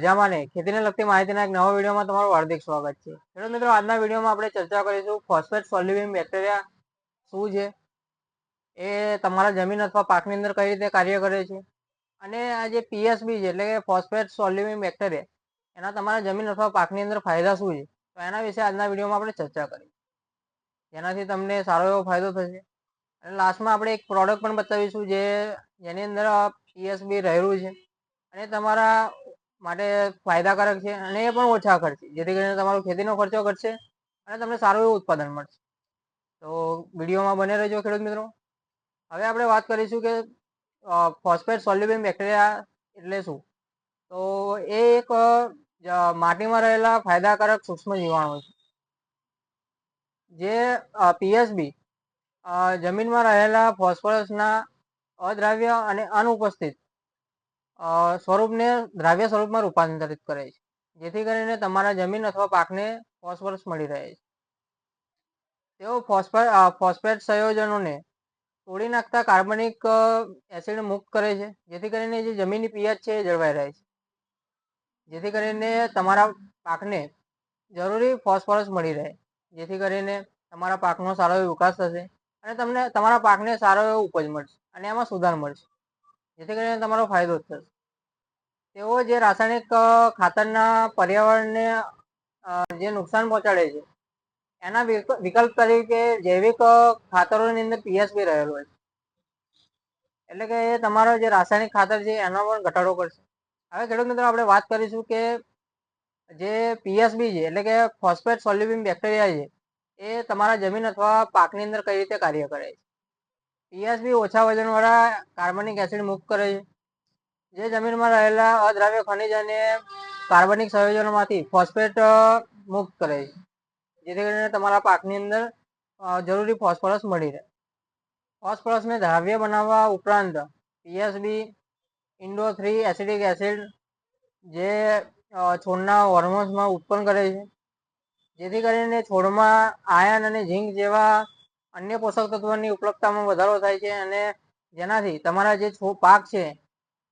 મજામાં ને? ખેતીને લગતી માહિતીના એક નવા વિડીયોમાં તમારું હાર્દિક સ્વાગત છે. ખેડૂત મિત્રો, આજના વિડીયોમાં આપણે ચર્ચા કરીશું ફોસ્ફેટ સોલ્યુબિન બેક્ટેરિયા શું છે? એ તમારા જમીન અથવા પાકની અંદર કઈ રીતે કાર્ય કરે છે? અને આ જે પીએસબી છે, એટલે કે ફોસ્ફેટ સોલ્યુબિન બેક્ટેરિયા, એના તમારા જમીન અથવા પાકની અંદર ફાયદા શું છે? તો એના વિશે આજના વિડીયોમાં આપણે ચર્ચા કરી જેનાથી તમને સારો એવો ફાયદો થશે. અને લાસ્ટમાં આપણે એક પ્રોડક્ટ પણ બતાવીશું જે, જેની અંદર પીએસબી રહેલું છે. અને તમારા માટે ફાયદાકારક છે અને એ પણ ઓછા ખર્ચે. જેથી કરીને તમારો ખેતીનો ખર્ચો ઘટશે અને તમને સારું એવું ઉત્પાદન મળશે. તો વિડીયોમાં બને રહેજો, ખેડૂત મિત્રો. હવે આપણે વાત કરીશું કે ફોસ્ફેટ સોલ્યુબિન બેક્ટેરિયા એટલે શું? તો એ એક માટીમાં રહેલા ફાયદાકારક સૂક્ષ્મ જીવાણુ છે. જે પીએસબી જમીનમાં રહેલા ફોસ્ફરસના અદ્રાવ્ય અને અનુપસ્થિત સ્વરૂપને દ્રાવ્ય સ્વરૂપમાં રૂપાંતરિત કરે છે. જેથી કરીને તમારા જમીન અથવા પાકને ફોસ્ફરસ મળી રહે છે. તેઓ ફોસ્ફર ફોસ્ફેટ સંયોજનોને તોડી નાખતા કાર્બનિક એસિડ મુક્ત કરે છે. જેથી કરીને જે જમીનની પીએચ છે એ જળવાઈ રહે છે. જેથી કરીને તમારા પાકને જરૂરી ફોસ્ફરસ મળી રહે. જેથી કરીને તમારા પાકનો સારો એવો વિકાસ થશે અને તમને, તમારા પાકને સારો એવો ઉપજ મળશે અને એમાં સુધાર મળશે. જેથી કરીને તમારો ફાયદો થશે. તેઓ જે રાસાયણિક ખાતરના પર્યાવરણને જે નુકસાન પહોંચાડે છે, એના વિકલ્પ તરીકે જૈવિક ખાતરોની અંદર પીએસબી રહેલો હોય એટલે કે એ તમારો જે રાસાયણિક ખાતર છે, એનો પણ ઘટાડો કરશે. હવે ખેડૂત મિત્રો, આપણે વાત કરીશું કે જે પીએસબી છે, એટલે કે ફોસ્ફેટ સોલ્યુબિન બેક્ટેરિયા છે, એ તમારા જમીન અથવા પાકની અંદર કઈ રીતે કાર્ય કરે છે? પીએસબી ઓછા વજનવાળા કાર્બનિક એસિડ મુક્ત કરે છે. જે જમીનમાં રહેલા અદ્રાવ્ય ખનિજ અને કાર્બનિક સંયોજનોમાંથી ફોસ્ફેટ મુક્ત કરે છે. જેથી કરીને તમારા પાકની અંદર જરૂરી ફોસ્ફરસ મળી રહે. ફોસ્ફરસને દ્રાવ્ય બનાવવા ઉપરાંત PSB indo three acidic acid જે છોડના હોર્મોન્સમાં ઉત્પન્ન કરે છે. જેથી કરીને છોડમાં આયન અને ઝીંક જેવા અન્ય પોષક તત્વોની ઉપલબ્ધતામાં વધારો થાય છે અને જેનાથી તમારા જે પાક છે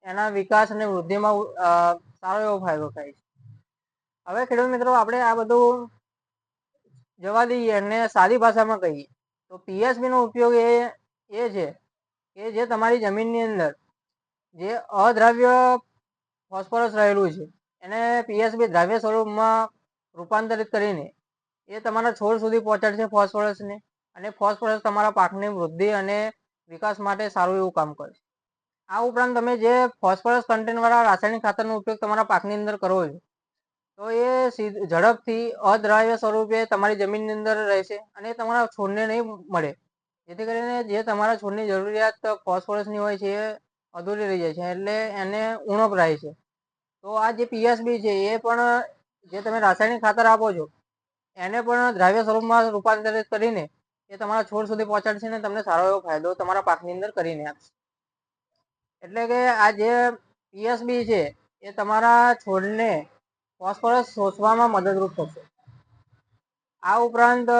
એના વિકાસ અને વૃદ્ધિમાં સારો એવો ફાયદો થાય છે. હવે ખેડૂત મિત્રો, આપણે આ બધું જવા દઈએ અને સાદી ભાષામાં કહીએ, તો પીએસબી નો ઉપયોગ એ એ છે કે જે તમારી જમીનની અંદર જે અદ્રાવ્ય ફોસ્ફરસ રહેલું છે, એને પીએસબી દ્રાવ્ય સ્વરૂપમાં રૂપાંતરિત કરીને એ તમારા છોડ સુધી પહોંચાડશે ફોસ્ફરસને, અને ફોસ્ફરસ તમારા પાકની વૃદ્ધિ અને વિકાસ માટે સારું એવું કામ કરશે. આ ઉપરાંત તમે જે ફોસ્ફરસ કન્ટેનવાળા રાસાયણિક ખાતરનો ઉપયોગ તમારા પાકની અંદર કરો છો, તો એ ઝડપથી અદ્રાવ્ય સ્વરૂપે તમારી જમીનની અંદર રહેશે અને તમારા છોડને નહીં મળે. જેથી કરીને જે તમારા છોડની જરૂરિયાત ફોસ્ફરસની હોય છે એ અધૂરી રહી જાય છે એટલે એને ઉણપ રહે છે. તો આ જે પીએસબી છે એ પણ જે તમે રાસાયણિક ખાતર આપો છો, એને પણ દ્રાવ્ય સ્વરૂપમાં રૂપાંતરિત કરીને એ તમારા છોડ સુધી પહોંચાડશે ને તમને સારો એવો ફાયદો તમારા પાકની અંદર કરીને આપશે. એટલે કે આ જે પીએસબી છે, એ તમારા છોડને ફોસ્ફરસ શોષવામાં મદદરૂપ થશે. આ ઉપરાંત,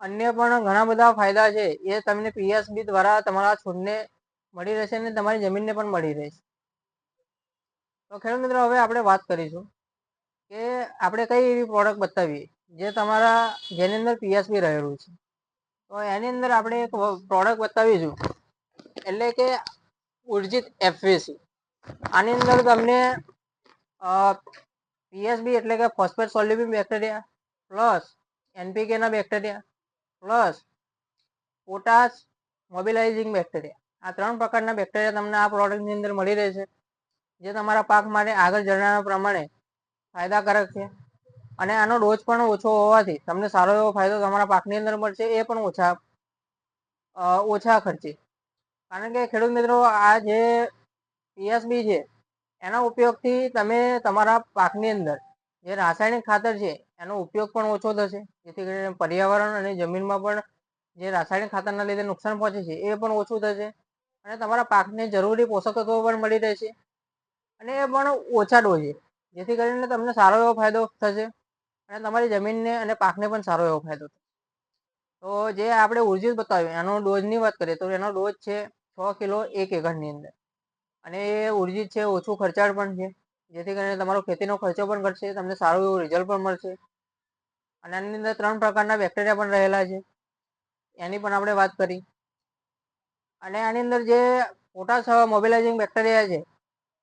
અન્ય પણ ઘણા બધા ફાયદા છે, એ તમને પીએસબી દ્વારા તમારા છોડને મળી રહેશે અને તમારી જમીનને પણ મળી રહેશે. તો ખેડૂત મિત્રો, હવે આપણે વાત કરીશું કે આપણે કઈ એવી પ્રોડક્ટ બતાવીએ, જે તમારા, જેની અંદર પીએસબી રહેલું છે. તો એની અંદર આપણે એક પ્રોડક્ટ બતાવીશું, એટલે કે ઉર્જિત એફવીસી આની અંદર તમને પીએસબી એટલે કે phosphate સોલ્યુબિન bacteria plus એનપીકેના bacteria plus potash mobilizing bacteria આ ત્રણ પ્રકારના બેક્ટેરિયા તમને આ પ્રોડક્ટની અંદર મળી રહેશે, જે તમારા પાક માટે આગળ જણાવ્યા પ્રમાણે ફાયદાકારક છે. અને આનો ડોઝ પણ ઓછો હોવાથી તમને સારો એવો ફાયદો તમારા પાકની અંદર મળશે, એ પણ ઓછા ઓછા ખર્ચે. કારણ કે ખેડૂત મિત્રો, આ જે પીએસબી છે, એના ઉપયોગથી તમે તમારા પાકની અંદર જે રાસાયણિક ખાતર છે, એનો ઉપયોગ પણ ઓછો થશે. જેથી કરીને પર્યાવરણ અને જમીનમાં પણ જે રાસાયણિક ખાતરના લીધે નુકસાન પહોંચે છે, એ પણ ઓછું થશે. અને તમારા પાકને જરૂરી પોષક તત્વો પણ મળી રહેશે. અને એ પણ ઓછા ડોઝે. જેથી કરીને તમને સારો એવો ફાયદો થશે. અને તમારી જમીનને અને પાકને પણ સારો એવો ફાયદો થશે. તો જે આપણે ઉર્જિત બતાવ્યું, એનો ડોઝની વાત કરીએ તો એનો ડોઝ છે છ કિલો એક એકરની અંદર. અને એ ઉર્જિત છે, ઓછું ખર્ચાળ પણ છે. જેથી કરીને તમારો ખેતીનો ખર્ચો પણ ઘટશે, તમને સારું એવું રિઝલ્ટ પણ મળશે. અને આની અંદર ત્રણ પ્રકારના બેક્ટેરિયા પણ રહેલા છે. એની પણ આપણે વાત કરી. અને આની અંદર જે પોટાશ મોબિલાઇઝિંગ બેક્ટેરિયા છે,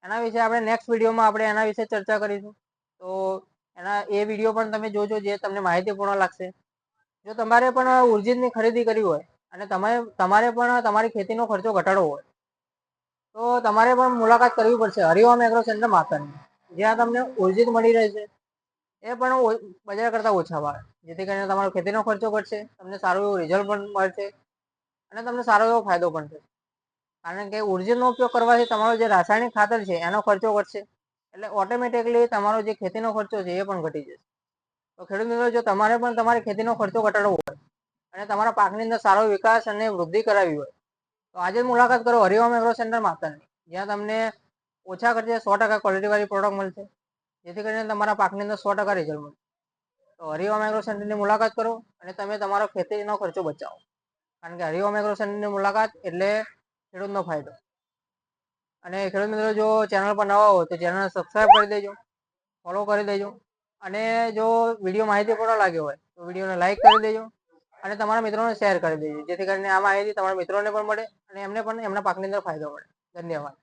એના વિશે આપણે નેક્સ્ટ વિડીયોમાં આપણે એના વિશે ચર્ચા કરીશું. તો એના, એ વીડિયો પણ તમે જોજો, જે તમને માહિતીપૂર્ણ લાગશે. જો તમારે પણ ઉર્જિતની ખરીદી કરવી હોય અને તમારે તમારે પણ તમારી ખેતીનો ખર્ચો ઘટાડવો હોય. તો તમારે પણ મુલાકાત કરવી પડશે. હરિઓમ એગ્રો સેન્ટર માતાની. જ્યાં તમને ઉર્જિત મળી રહેશે. એ પણ બજાર કરતાં ઓછા ભાવે. જેથી કરીને તમારો ખેતીનો ખર્ચો ઘટશે, તમને સારું એવું રિઝલ્ટ પણ મળશે અને તમને સારો એવો ફાયદો પણ થશે. કારણ કે ઉર્જિતનો ઉપયોગ કરવાથી તમારો જે રાસાયણિક ખાતર છે, એનો ખર્ચો ઘટશે. એટલે ઓટોમેટિકલી તમારો જે ખેતીનો ખર્ચો છે, એ પણ ઘટી જશે. તો ખેડૂત મિત્રો, જો તમારે પણ તમારી ખેતીનો ખર્ચો ઘટાડવો અને તમારા પાકની અંદર સારો વિકાસ અને વૃદ્ધિ કરાવી હોય. તો આજે જ મુલાકાત કરો હરિઓમ એગ્રો સેન્ટર માતાની. જ્યાં તમને ઓછા ખર્ચે સો ટકા ક્વોલિટીવાળી પ્રોડક્ટ મળશે. જેથી કરીને તમારા પાકની અંદર સો ટકા રિઝલ્ટ મળશે તો હરિઓમ એગ્રો સેન્ટરની મુલાકાત કરો અને તમે તમારો ખેતીનો ખર્ચો બચાવો. કારણ કે હરિઓમ એગ્રો સેન્ટરની મુલાકાત એટલે ખેડૂતનો ફાયદો. અને ખેડૂત મિત્રો, જો ચેનલ પર નવા હોય તો ચેનલ સબસ્ક્રાઈબ કરી દેજો ફોલો કરી દેજો. અને જો વીડિયો માહિતીપૂર્ણ લાગ્યો હોય તો વિડીયોને લાઈક કરી દેજો. અને તમારા મિત્રોને શેર કરી દેજો. જેથી કરીને આ માહિતી તમારા મિત્રોને પણ મળે અને એમને પણ, એમના પાકની અંદર ફાયદો મળે. ધન્યવાદ.